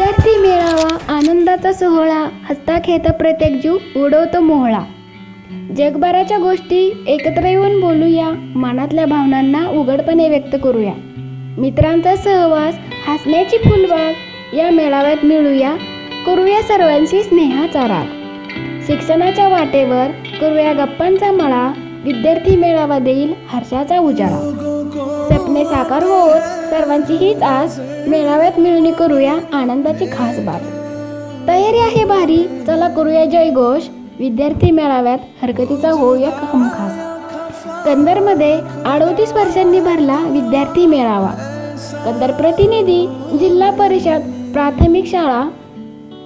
विद्यार्थी मेळावा आनंदाचा सोहळा हसता खेळता प्रत्येक जीव उडवतो मोहळा. जगभराच्या गोष्टी एकत्र येऊन बोलूया मनातल्या भावनांना उघडपणे व्यक्त करूया. मित्रांचा सहवास हसण्याची फुलबाग या मेळाव्यात मिळूया करूया सर्वांशी स्नेहाचा राग शिक्षणाच्या वाटेवर करूया गप्पांचा मळा विद्यार्थी मेळावा देईल हर्षाचा उजाळा. स्वप्ने साकार होत सर्वांची हीच आस मेळाव्यात मिळणी करूया आनंदाची खास बात तयारी आहे भारी. चला करूया जयघोष. विद्यार्थी मेळाव्यात हरकतीचा होऊया हमखास. कंदरमध्ये अडोतीस वर्षांनी भरला विद्यार्थी मेळावा. कंदर प्रतिनिधी जिल्हा परिषद प्राथमिक शाळा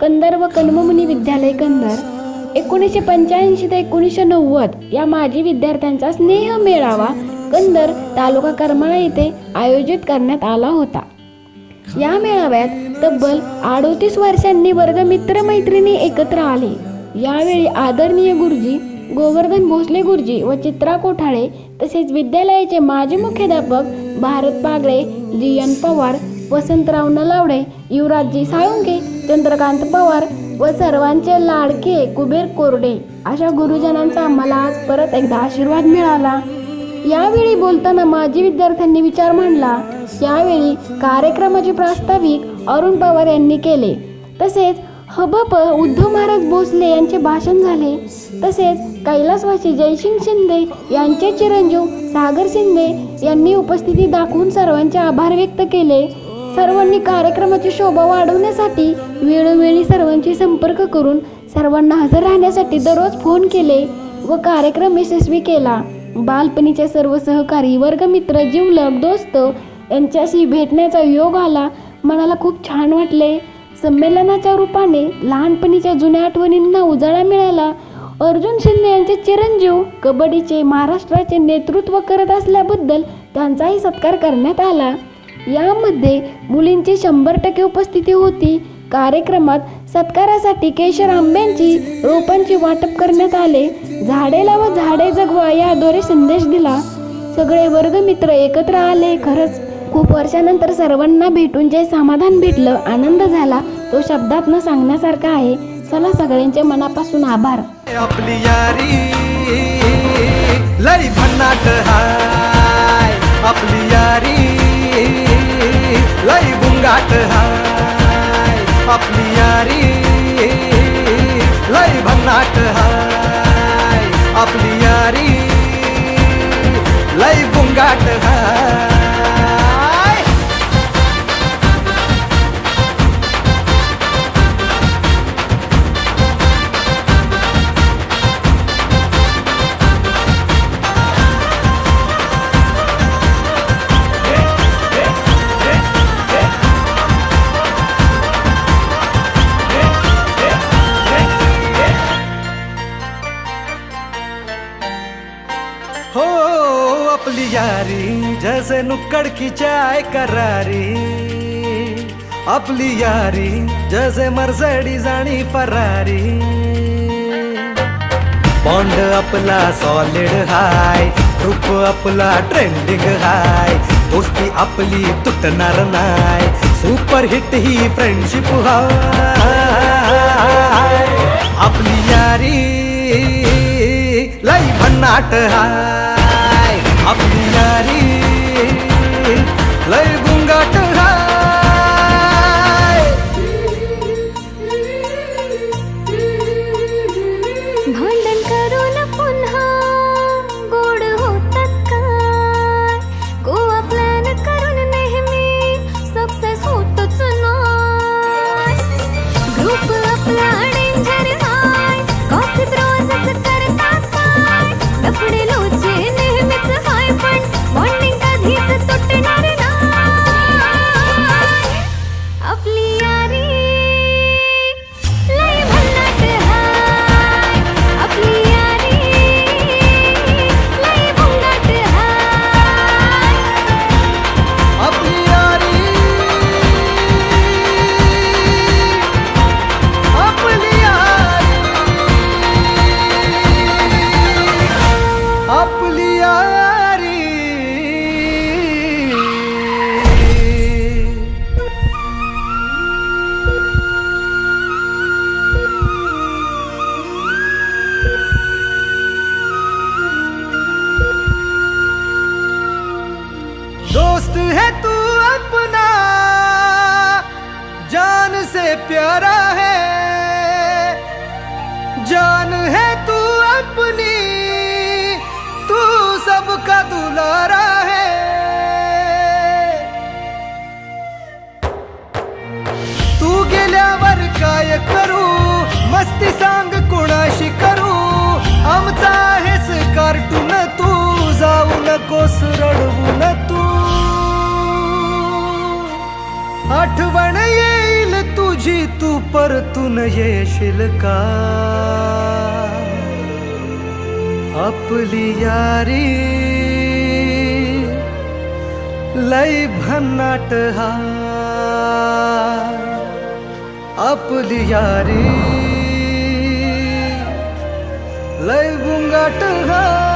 कंदर व कन्ममुनी विद्यालय कंदर एकोणीसशे पंच्याऐंशी ते एकोणीसशे नव्वद या माजी विद्यार्थ्यांचा स्नेह मेळावा कंदर तालुका करमाळा येथे आयोजित करण्यात आला होता. या मेळाव्यात तब्बल अडोतीस वर्षांनी वर्ग मित्रमैत्रिणी एकत्र आले. यावेळी आदरणीय गुरुजी गोवर्धन भोसले गुरुजी व चित्रा कोठाळे तसेच विद्यालयाचे माजी मुख्याध्यापक भारत पागळे जी एन पवार वसंतराव नलावडे युवराजजी साळुंके चंद्रकांत पवार व सर्वांचे लाडके कुबेर कोरडे अशा गुरुजनांचा आम्हाला आज परत एकदा आशीर्वाद मिळाला. यावेळी बोलताना माजी विद्यार्थ्यांनी विचार मांडला. यावेळी कार्यक्रमाचे प्रास्ताविक अरुण पवार यांनी केले. तसेच हबप उद्धव महाराज भोसले यांचे भाषण झाले. तसेच कैलासवासी जयसिंग शिंदे यांचे चिरंजीव सागर शिंदे यांनी उपस्थिती दाखवून सर्वांचे आभार व्यक्त केले. सर्वांनी कार्यक्रमाची शोभा वाढवण्यासाठी वेळोवेळी सर्वांशी संपर्क करून सर्वांना हजर राहण्यासाठी दररोज फोन केले व कार्यक्रम यशस्वी केला. बालपणीचे सर्व सहकारी वर्गमित्र जिवलग दोस्त यांच्याशी भेटण्याचा योग आला. मनाला खूप छान वाटले. संमेलनाच्या रूपाने लहानपणीच्या जुन्या आठवणींना उजाळा मिळाला. अर्जुन शिंदे यांचे चिरंजीव कबड्डीचे महाराष्ट्राचे नेतृत्व करत असल्याबद्दल त्यांचाही सत्कार करण्यात आला. यामध्ये मुलींची शंभर टक्के उपस्थिती होती. कार्यक्रमात सत्कारासाठी केशर आंब्यांची रोपांची वाटप करण्यात आले. झाडे लावा झाडे जगवा याद्वारे संदेश दिला. सगळे वर्गमित्र एकत्र आले. खरंच खूप वर्षानंतर सर्वांना भेटून जे समाधान भेटलं आनंद झाला तो शब्दात न सांगण्यासारखा आहे. चला सगळ्यांचे मनापासून आभार. आपली यारी लई भन्नाट हाय. आपली यारी लई बुंगाट हाय. आपली यारी लई भन्नाट हाय। आपली यारी लई बुंगाट हाय। हो आपली यारी जसे नुकडकीच्या की चाय करारी. आपली यारी जसे मर्सडीज जाणी फरारी. बॉन्ड आपला सॉलिड हाय ग्रुप आपला ट्रेंडिंग हाय. दोस्ती आपली तुटणार नाय सुपर हिट ही फ्रेंडशिप हाय. आपली यारी लई हाय. आपली यारी piar परतून येशील का? आपली यारी लय भन्नाट हा. आपली यारी लय गुंगाट हा.